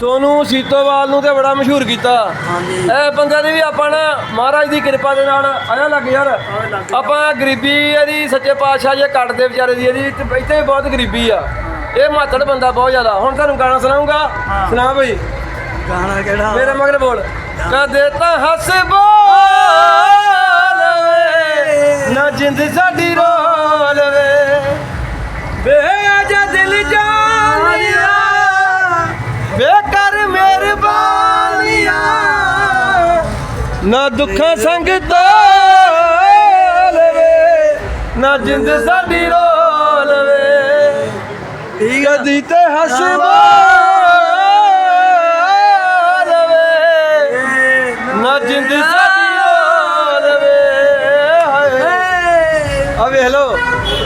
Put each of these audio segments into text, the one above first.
ਸੋਨੂ ਸੀਤੋਵਾਲ ਨੂੰ ਤੇ ਬੜਾ ਮਸ਼ਹੂਰ ਕੀਤਾ। ਹਾਂਜੀ। ਇਹ ਬੰਦਿਆਂ ਦੀ ਵੀ ਆਪਾਂ ਨਾ ਮਹਾਰਾਜ ਦੀ ਕਿਰਪਾ ਦੇ ਨਾਲ ਆਇਆ ਲੱਗ ਯਾਰ। ਆਪਾਂ ਗਰੀਬੀ ਇਹਦੀ ਸੱਚੇ ਪਾਤਸ਼ਾਹ ਜੇ ਕੱਟਦੇ ਵਿਚਾਰੇ ਦੀ ਇਹਦੀ ਇੱਥੇ ਬਹੁਤ ਗਰੀਬੀ ਆ। ਇਹ ਮਾਤੜ ਬੰਦਾ ਬਹੁਤ ਜ਼ਿਆਦਾ। ਹੁਣ ਤੁਹਾਨੂੰ ਗਾਣਾ ਸੁਣਾਉਂਗਾ ਸੁਣਾ ਬਈ। ਗਾਣਾ ਕਿਹੜਾ? ਮੇਰੇ ਮਗਰ ਬੋਲ। ਕਦੇ ਤਾਂ ਹੱਸ ਬੋਲ ਨਾ ਜਿੰਦ ਸਾਡੀ ਰੋਲ ਵੇ ਨਾ ਦੁੱਖਾਂ ਸੰਗ ਤੋਲ ਵੇ ਨਾ ਜਿੰਦ ਸਾਡੀ ਰੋਲ ਵੇ ਠੀਕ ਆ ਕਦੀ ਤੇ ਹੱਸ ਬੋਲ ਵੇ ਨਾ ਜਿੰਦ ਸਾਡੀ ਰੋਲ ਵੇ ਹਾਏ। ਆ ਵੇਖ ਲੋ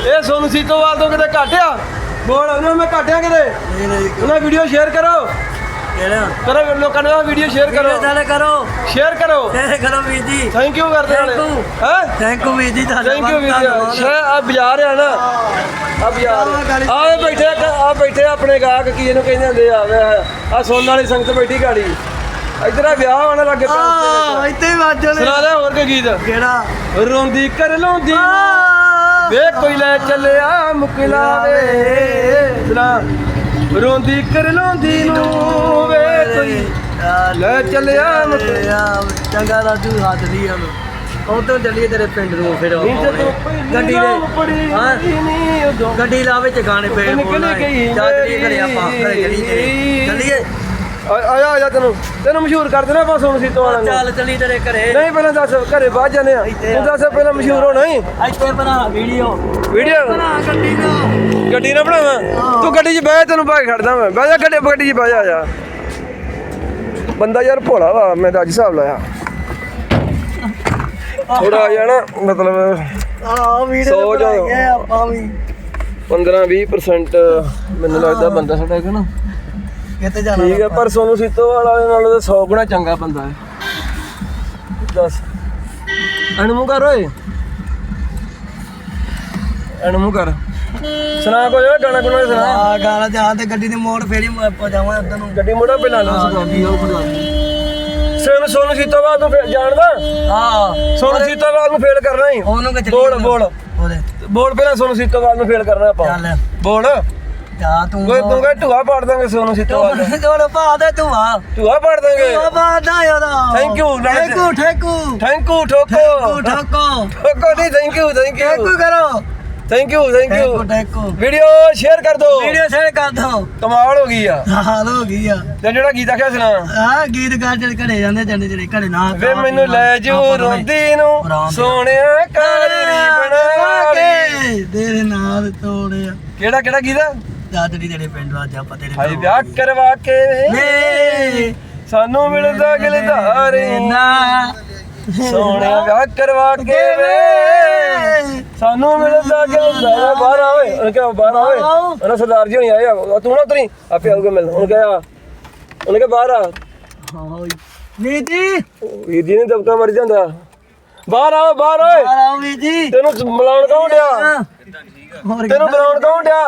ਇਹ ਸੋਨੂ ਸੀਤੋਵਾਲ ਤੋਂ ਕਿਤੇ ਘਟਿਆ ਬੋਲ ਉਹਨਾਂ ਮੈਂ ਘਟਿਆ ਕਿਤੇ। ਨਹੀਂ ਨਹੀਂ ਉਹਨਾਂ ਵੀਡੀਓ ਸ਼ੇਅਰ ਕਰੋ। ਕਿਹੜਾ ਕਰੋ ਲੋਕਾਂ ਨੂੰ ਵੀਡੀਓ ਸ਼ੇਅਰ ਕਰੋ। ਚੱਲ ਕਰੋ। ਸ਼ੇਅਰ ਕਰੋ। ਤੇਰੇ ਕਰੋ ਵੀਰ ਜੀ। ਥੈਂਕ ਯੂ ਕਰਦੇ ਨਾਲੇ. ਹੈ? ਥੈਂਕ ਯੂ ਵੀਰ ਜੀ ਤੁਹਾਡਾ ਥੈਂਕ ਯੂ ਵੀਰ। ਸ਼ੇ ਆ ਬਾਜ਼ਾਰ ਆ ਨਾ। ਆ ਬਾਜ਼ਾਰ। ਆ ਬੈਠੇ ਆ ਬੈਠੇ ਆਪਣੇ ਗਾਹਕ ਕੀ ਇਹਨੂੰ ਕਹਿੰਦੇ ਹੁੰਦੇ ਆ ਆ ਸੋਨ ਵਾਲੀ ਸੰਗਤ ਬੈਠੀ ਗਾੜੀ। ਇਧਰ ਆ ਵਿਆਹ ਆਉਣ ਲੱਗੇ ਪਿਆ ਆ ਇੱਥੇ ਵਾਜੋ ਨੇ ਸੁਣਾ ਦੇ ਹੋਰ ਕੀ ਗੀਤ? ਕਿਹੜਾ? ਰੋਂਦੀ ਕਰ ਲਾਉਂਦੀ ਵੇ ਕੋਈ ਲੈ ਚੱਲਿਆ ਮੁਕਲਾਵੇ। ਸੁਣਾ। ਰੋਂਦੀ ਕਰ ਲਾਉਂਦੀ ਨੂੰ ਵੇ ਕੋਈ। ਲੈ ਚੱਲਿਆ ਮੁਕ ਆ ਚੰਗਾ ਰਾਜੂ ਹੱਥ ਦੀ ਆ ਉਦੋਂ ਚੱਲੀਏ ਤੇਰੇ ਪਿੰਡ ਨੂੰ ਫਿਰ ਜਦੋਂ ਗੱਡੀ ਦੇ ਹਾਂ। ਗੱਡੀ ਲਾ ਵਿੱਚ ਗਾਣੇ ਪਏ ਨਿਕਲ ਗਈ ਜਾਤਰੀ ਘਰੇ ਆਪਾਂ ਘਰੇ ਚੱਲੀਏ। ਚੱਲੀਏ। ਆ ਆ ਆ ਜਾ ਤੈਨੂੰ। ਤੈਨੂੰ ਮਸ਼ਹੂਰ ਕਰ ਦੇਣਾ ਆਪਾਂ ਸੋਨੂੰ ਸੀਤੋ ਵਾਲਾ ਨੂੰ। ਚੱਲ ਚੱਲੀ ਤੇਰੇ ਘਰੇ। ਨਹੀਂ ਪਹਿਲਾਂ ਦੱਸ ਘਰੇ ਬਾਅਦ ਜਾਣੇ ਆ। ਤੂੰ ਦੱਸ ਪਹਿਲਾਂ ਮਸ਼ਹੂਰ ਹੋਣਾ ਹੀ। ਇੱਥੇ ਬਣਾ ਵੀਡੀਓ। ਵੀਡੀਓ? ਬਣਾ ਗੱਡੀ ਦਾ। ਗੱਡੀ ਨਾ ਬਣਾਵਾਂ? ਤੂੰ ਗੱਡੀ 'ਚ ਬਹਿ ਤੈਨੂੰ ਭਾਗ ਖੜਦਾ ਮੈਂ। ਬਹਿ ਜਾ ਗੱਡੀ ਗੱਡੀ 'ਚ ਬਹਿ ਜਾ ਜਾ। ਬੰਦਾ ਯਾਰ ਭੋਲਾ ਵਾ ਮੈਂ ਤਾਂ ਅੱਜ ਹਿਸਾਬ ਲਾਇਆ। ਥੋੜਾ ਜਿਹਾ ਨਾ ਮਤਲਬ ਆ ਵੀਡੀਓ ਸੌ ਜੋ- ਬਣਾਈਏ ਆਪਾਂ ਵੀ। 15 20% ਮੈਨੂੰ ਲੱਗਦਾ ਬੰਦਾ ਸਾਡਾ ਹੈਗਾ ਨਾ ਕਿੱਥੇ ਜਾਣਾ ਠੀਕ ਹੈ ਪਰ ਸੋਨੂੰ ਸੀਤੋ ਵਾਲਾ ਨਾਲੋਂ ਤਾਂ 100 ਗੁਣਾ ਚੰਗਾ ਬੰਦਾ ਹੈ। ਦੱਸ। ਅਣਮੂ ਕਰ ਓਏ। ਅਣਮੂ ਕਰ। ਸੁਣਾ ਕੋ ਜਿਹੜਾ ਗਾਣਾ ਗੁਣਾ ਸੁਣਾ। ਆ ਗਾਣਾ ਤੇ ਆ ਤੇ ਗੱਡੀ ਦੀ ਮੋੜ ਫੇਰੀ ਆਪਾਂ ਜਾਵਾਂ ਉਧਰ ਨੂੰ। ਗੱਡੀ ਮੋੜਾ ਪਹਿਲਾਂ ਨਾ ਗੱਡੀ ਉਹ ਬਣਾ ਸੋਨੂੰ ਸੋਨੂੰ ਸੀਤੋਵਾਲ ਨੂੰ ਫੇ- ਜਾਣਦਾ? ਹਾਂ। ਸੋਨੂੰ ਸੀਤੋਵਾਲ ਨੂੰ ਫੇਲ ਕਰਨਾ ਹੀ। ਉਹਨੂੰ ਕਿ ਬੋਲ ਬੋਲ। ਬੋਲ ਪਹਿਲਾਂ ਸੋਨੂੰ ਸੀਤੋਵਾਲ ਨੂੰ ਫੇਲ ਕਰਨਾ ਆਪਾਂ। ਚੱਲ। ਬੋਲ। ਜਾ ਤੂੰ ਕੋਈ ਤੂੰ ਕਹੇ ਢੂਆ ਪਾੜ ਦਾਂਗੇ ਸੋਨੂੰ ਸੀਤੋਵਾਲ ਦਾ ਤੂੰ ਤੋੜ ਪਾ ਦੇ ਤੂੰ ਆ ਢੂਆ ਪਾੜ ਦਾਂਗੇ। ਤੂੰ ਪਾ ਦਾ ਉਹਦਾ Thank you, ਨਾਲੇ- ਠੇਕੂ ਠੇਕੂ ਥੈਂਕ ਯੂ ਠੇਕੂ। ਠੋਕੋ। ਠੋਕੋ ਠੋਕੋ ਨਹੀਂ ਥੈਂਕ ਯੂ ਥੈਂਕ ਠੇਕੂ ਯੂ ਕਰੋ। ਥੈਂਕ ਯੂ ਥੈਂਕ ਠੇਕੂ ਯੂ ਠੇਕੂ ਵੀਡੀਓ ਸ਼ੇਅਰ ਕਰ ਦਿਓ ਵੀਡੀਓ ਸ਼ੇਅਰ ਕਰ ਦੋ। ਕਮਾਲ ਹੋ ਗਈ ਆ। ਹਾਲ ਹੋ ਗਈ ਆ। ਤੇ ਜਿਹੜਾ ਗੀਤ ਆਖਿਆ ਸੁਣਾ ਆ ਗੀਤ ਗਾ ਜਿਹੜੇ ਘਰੇ ਜਾਂਦੇ ਜਾਂਦੇ ਜਿਹੜੇ ਘਰੇ ਨਾ ਵੇ ਮੈਨੂੰ ਲੈ ਜੂ ਰੋਂਦੀ ਨੂੰ। ਸੋਹਣਿਆ ਕਾਲੀ ਬਣਾ ਕੇ ਤੇਰੇ ਨਾਲ ਤੋੜਿਆ। ਕਿਹੜਾ ਕਿਹੜਾ ਗੀਤ ਆ? ਦਾਦਰੀ ਤੇਰੇ ਪਿੰਡ ਆ ਜਾ ਆਪਾਂ ਤੇਰੇ ਹਾਈ ਵਿਆਹ ਕਰਵਾ ਕੇ ਵੇ। ਸਾਨੂੰ ਮਿਲਦਾ ਗਿਲਦਾਰੇ ਨਾ। ਸੋਹਣਿਆ ਵਿਆਹ ਕਰਵਾ ਕੇ ਵੇ। ਸਾਨੂੰ ਮਿਲਦਾ ਗਿਲਦਾਰੇ ਬਾਹਰ ਆ ਓਏ। ਉਹਨੇ ਕਿਹਾ ਬਾਹਰ ਆ ਓਏ। ਉਹਨਾਂ ਸਰਦਾਰ ਜੀ ਹੋਣੀ ਆਏ ਆ। ਤੂੰ ਨਾ ਉਤਰੀ। ਆਪੇ ਆਊਗਾ ਮਿਲਣ। ਉਹਨੇ ਕਿਹਾ ਉਹਨੇ ਕਿਹਾ ਬਾਹਰ ਆ। ਹਾਂ ਵੀਰ ਜੀ। ਨੇ ਦਬਕਾ ਮਰ ਜਾਂਦਾ। ਬਾਹਰ ਆ ਬਾਹਰ ਓਏ। ਜੀ। ਤੈਨੂੰ ਮਿਲਾਉਣ ਕੌਣ ਡਿਆ? ਤੈਨੂੰ ਬੁਲਾਉਣ ਕੌਣ ਡਿਆ?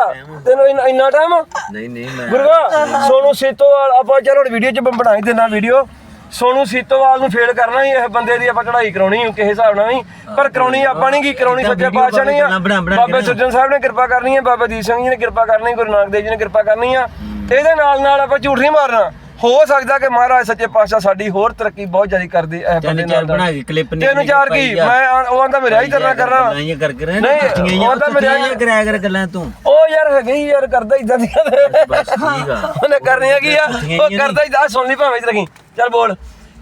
ਤੈਨੂੰ ਇੰਨਾ- ਇੰਨਾ ਟਾਈਮ ਨਹੀਂ ਨਹੀਂ ਮੈਂ ਗੁਰੂਆ ਸੋਨੂ ਸੀਤੋਵਾਲ ਆਪਾਂ ਚਲੋ ਹੁਣ ਵੀਡੀਓ ਚ ਬ- ਬਣਾਈ ਦੇਣਾ ਵੀਡੀਓ ਸੋਨੂ ਸੀਤੋਵਾਲ ਨੂੰ ਫੇਲ ਕਰਨਾ ਹੀ ਇਹ ਬੰਦੇ ਦੀ ਆਪਾਂ ਚੜਾਈ ਕਰਾਉਣੀ ਕਿਸੇ ਹਿਸਾਬ ਨਾਲ ਨਹੀਂ ਪਰ ਕਰਾਉਣੀ ਆਪਾਂ ਨਹੀਂ ਕੀ ਕਰਾਉਣੀ ਸੱਚੇ ਪਾਤਸ਼ਾਹ ਨਹੀਂ ਆ। ਬਣਾ- ਬਣਾ ਕੇ ਬਾਬੇ ਸੁਰਜਨ ਸਾਹਿਬ ਨੇ ਕਿਰਪਾ ਕਰਨੀ ਹੈ ਬਾਬਾ ਦੀਪ ਸਿੰਘ ਜੀ ਨੇ ਕਿਰਪਾ ਕਰਨੀ ਗੁਰੂ ਨਾਨਕ ਦੇਵ ਜੀ ਨੇ ਕਿਰਪਾ ਕਰਨੀ ਆ। ਇਹਦੇ ਨਾਲ ਨਾਲ ਆਪਾਂ ਝੂਠ ਨਹੀਂ ਮਾਰਨਾ। ਹੋ ਸਕਦਾ ਕਿ ਮਹਾਰਾਜ ਸੱਚੇ ਪਾਤਸ਼ਾਹ ਸਾਡੀ ਹੋਰ ਤਰੱਕੀ ਬਹੁਤ ਜ਼ਿਆਦਾ ਕਰਦੇ ਇਹ ਬੰਦੇ ਨਾਲ ਬਣਾ ਕੇ ਕਲਿੱਪ ਤਿੰਨ ਚਾਰ ਕੀ? ਮੈਂ ਉਹ ਆਂਦਾ ਮੇਰਾ ਹੀ ਕਰਨਾ। ਕਰਨਾ ਨਹੀਂ ਕਰ ਕਰ ਨਹੀਂ, ਨਹੀਂ ਉਹ ਤਾਂ ਮੇਰੇ- ਮੇਰੇ ਕਰਿਆ ਕਰ ਗੱਲਾਂ ਤੂੰ। ਉਹ ਯਾਰ ਹੈਗੇ ਹੀ ਯਾਰ ਕਰਦਾ ਇਦਾਂ ਦੀਆਂ ਬਸ ਠੀਕ ਆ। ਉਹਨੇ ਕਰਨੀਆਂ ਕੀ ਆ? ਉਹ ਕਰਦਾ ਹੀ ਆ ਸੁਣ ਲਈ ਭਾਵੇਂ ਚ ਰੱਖੀ ਚੱਲ ਬੋਲ।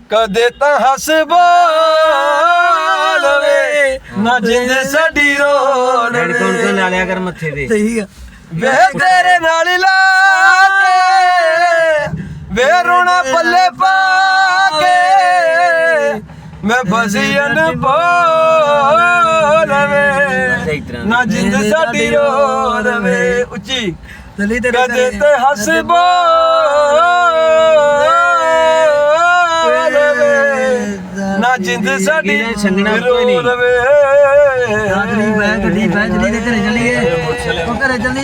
ਕਦੇ ਤਾਂ ਹੱਸ ਬੋਲਵੇ ਨਾ ਜਿੰਦ ਸਾਡੀ ਰੋਣ ਹੈਡਫੋਨ ਤੋਂ ਲਾ ਲਿਆ ਕਰ ਮੱਥੇ ਤੇ। ਸਹੀ ਆ। ਵੇ ਤੇਰੇ ਨਾਲ ਲਾ ਕੇ। ਮੈਂ ਸਹੀ ਤਰ੍ਹਾਂ ਨਾ ਜਿੰਦ ਸਾਡੀ ਰੋਣ ਵੇ ਉੱਚੀ। ਚੱਲੀ ਤੇਰੇ ਕਦੇ। ਤੇ ਹੱਸ ਬੋਲਵੇ ਨਾ ਜਿੰਦ ਸਾਡੀ। ਰੋਲਵੇ ਗੱਡੀ ਬੈ ਗੱਡੀ ਬੈ ਚੱਲੀ ਤੇ ਘਰੇ ਚੱਲੀਏ। ਉਹ ਘਰੇ ਚੱਲੀਏ।